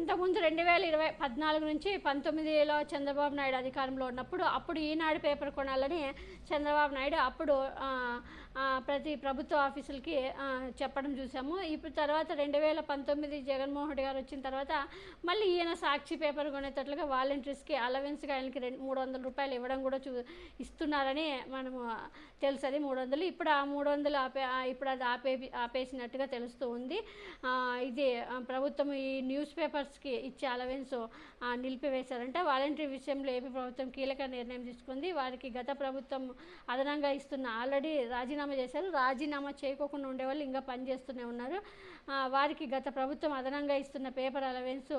ఇంతకుముందు రెండు వేల ఇరవై పద్నాలుగు నుంచి పంతొమ్మిదిలో చంద్రబాబు నాయుడు అధికారంలో ఉన్నప్పుడు అప్పుడు ఈనాడు పేపర్ కొనాలని చంద్రబాబు నాయుడు అప్పుడు ప్రతి ప్రభుత్వ ఆఫీసులకి చెప్పడం చూసాము. ఇప్పుడు తర్వాత రెండు వేల పంతొమ్మిది జగన్మోహన్ రెడ్డి గారు వచ్చిన తర్వాత మళ్ళీ ఈయన సాక్షి పేపర్ కొనేటట్లుగా వాలంటీర్స్కి అలవెన్స్గా ఆయనకి రెండు మూడు వందల రూపాయలు ఇవ్వడం కూడా చూ ఇస్తున్నారని మనము తెలుసు అది మూడు వందలు. ఇప్పుడు ఆ మూడు వందలు ఆపే ఇప్పుడు అది ఆపే ఆపేసినట్టుగా తెలుస్తూ ఉంది. ఇది ప్రభుత్వం ఈ న్యూస్ పేపర్స్కి ఇచ్చే అలవెన్స్ నిలిపివేశారంట. వాలంటీర్ విషయంలో ఏపీ ప్రభుత్వం కీలక నిర్ణయం తీసుకుంది. వారికి గత ప్రభుత్వం అదనంగా ఇస్తున్న ఆల్రెడీ రాజీనామా చేశారు. రాజీనామా చేయకోకుండా ఉండేవాళ్ళు ఇంకా పనిచేస్తూనే ఉన్నారు. వారికి గత ప్రభుత్వం అదనంగా ఇస్తున్న పేపర్ అలవెన్స్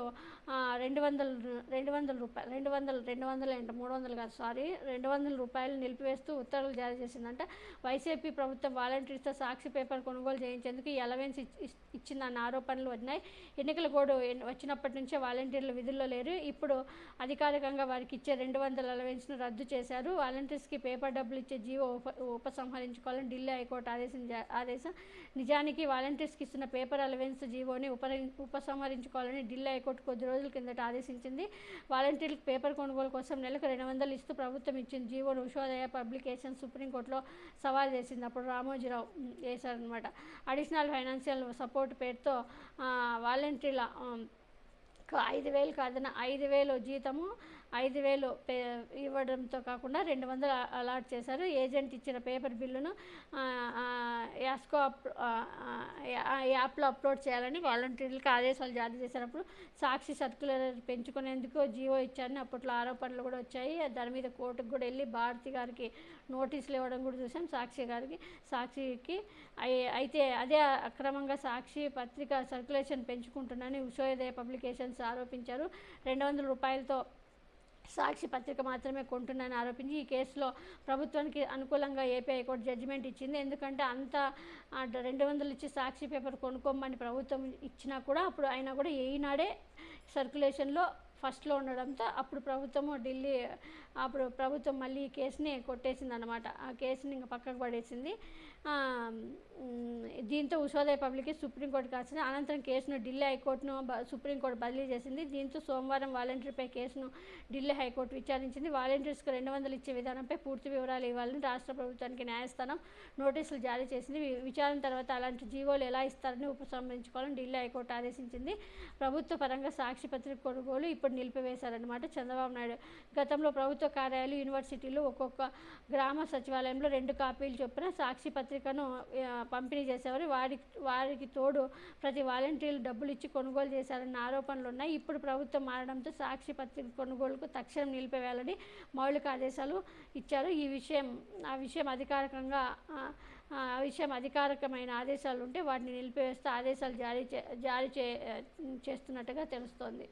రెండు వందలు రెండు వందల రూపాయలు రెండు వందలు రెండు వందలు ఏంట మూడు వందలు కాదు సారీ రెండు వందల రూపాయలు నిలిపివేస్తూ ఉత్తర్వులు జారీ చేసిందంట. వైసీపీ ప్రభుత్వం వాలంటీర్స్తో సాక్షి పేపర్ కొనుగోలు చేయించేందుకు ఈ అలవెన్స్ ఇచ్- ఇచ్చిందన్న ఆరోపణలు ఉన్నాయి ఎన్నికల కోడ్ వచ్చినప్పుడు వచ్చినప్పటి నుంచే వాలంటీర్లు విధుల్లో లేరు. ఇప్పుడు అధికారికంగా వారికి ఇచ్చే రెండు వందల అలవెన్స్ను రద్దు చేశారు. వాలంటీర్స్కి పేపర్ డబ్బులు ఇచ్చే జీవో ఉప ఉపసంహరించుకోవాలని ఢిల్లీ హైకోర్టు ఆదేశం ఆదేశం నిజానికి వాలంటీర్స్కి ఇస్తున్న పేపర్ అలవెన్స్ జీవోని ఉప ఉపసంహరించుకోవాలని ఢిల్లీ హైకోర్టు కొద్ది రోజుల కిందట ఆదేశించింది. వాలంటీర్లకు పేపర్ కొనుగోలు కోసం నెలకు రెండు వందలు ఇస్తూ ప్రభుత్వం ఇచ్చిన జీవోను ఉషోదయ పబ్లికేషన్ సుప్రీంకోర్టులో సవాల్ చేసింది. అప్పుడు రామోజీరావు చేశారనమాట అడిషనల్ ఫైనాన్షియల్ సపోర్ట్ పేరుతో వాలంటీర్ల ఐదు వేలు కాదన్న ఐదు వేలు జీతము ఐదు వేలు పే ఇవ్వడంతో కాకుండా రెండు వందలు అలాట్ చేశారు. ఏజెంట్ ఇచ్చిన పేపర్ బిల్లును యాస్కో అప్ ఆ, యాప్లో అప్లోడ్ చేయాలని వాలంటీర్లకు ఆదేశాలు జారీ చేసినప్పుడు సాక్షి సర్క్యులర్ పెంచుకునేందుకు జీవో ఇచ్చారని అప్పట్లో ఆరోపణలు కూడా వచ్చాయి. దాని మీద కోర్టుకు కూడా వెళ్ళి భారతి గారికి నోటీసులు ఇవ్వడం కూడా చూసాం సాక్షి గారికి సాక్షికి అయితే అదే అక్రమంగా సాక్షి పత్రిక సర్క్యులేషన్ పెంచుకుంటున్నాను ఉషోదయ పబ్లికేషన్స్ ఆరోపించారు. రెండు వందల రూపాయలతో సాక్షి పత్రిక మాత్రమే కొంటున్నానని ఆరోపించి ఈ కేసులో ప్రభుత్వానికి అనుకూలంగా ఏపీ హైకోర్టు జడ్జిమెంట్ ఇచ్చింది. ఎందుకంటే అంత రెండు వందలు ఇచ్చి సాక్షి పేపర్ కొనుక్కోమని ప్రభుత్వం ఇచ్చినా కూడా అప్పుడు అయినా కూడా ఈనాడే సర్క్యులేషన్లో ఫస్ట్లో ఉండడంతో అప్పుడు ప్రభుత్వము ఢిల్లీ అప్పుడు ప్రభుత్వం మళ్ళీ ఈ కేసుని కొట్టేసింది అనమాట ఆ కేసుని ఇంకా పక్కకు పడేసింది. దీంతో ఉషోదయ పబ్లిక్కి సుప్రీంకోర్టు కాల్సింది అనంతరం కేసును ఢిల్లీ హైకోర్టును సుప్రీంకోర్టు బదిలీ చేసింది. దీంతో సోమవారం వాలంటీర్పై కేసును ఢిల్లీ హైకోర్టు విచారించింది. వాలంటీర్స్కు రెండు వందలు ఇచ్చే విధానంపై పూర్తి వివరాలు ఇవ్వాలని రాష్ట్ర ప్రభుత్వానికి న్యాయస్థానం నోటీసులు జారీ చేసింది. విచారణ తర్వాత అలాంటి జీవోలు ఎలా ఇస్తారని ఉపసంహరించుకోవాలని ఢిల్లీ హైకోర్టు ఆదేశించింది. ప్రభుత్వ పరంగా సాక్షి పత్రిక కొనుగోలు ఇప్పుడు నిలిపివేశారన్నమాట చంద్రబాబు నాయుడు. గతంలో ప్రభుత్వ కార్యాలయాలు యూనివర్సిటీలు ఒక్కొక్క గ్రామ సచివాలయంలో రెండు కాపీలు చొప్పున సాక్షి పత్రికను పంపిణీ చేసేవారు. వారి వారికి తోడు ప్రతి వాలంటీర్లు డబ్బులు ఇచ్చి కొనుగోలు చేశారన్న ఆరోపణలు ఉన్నాయి. ఇప్పుడు ప్రభుత్వం మారడంతో సాక్షి పత్రిక కొనుగోలుకు తక్షణం నిలిపివేయాలని మౌలిక ఆదేశాలు ఇచ్చారు. ఈ విషయం ఆ విషయం అధికారికంగా ఆ, ఆ విషయం అధికారికమైన ఆదేశాలు ఉంటే వాటిని నిలిపివేస్తే ఆదేశాలు జారీ చే జారీ చే చేస్తున్నట్టుగా తెలుస్తోంది.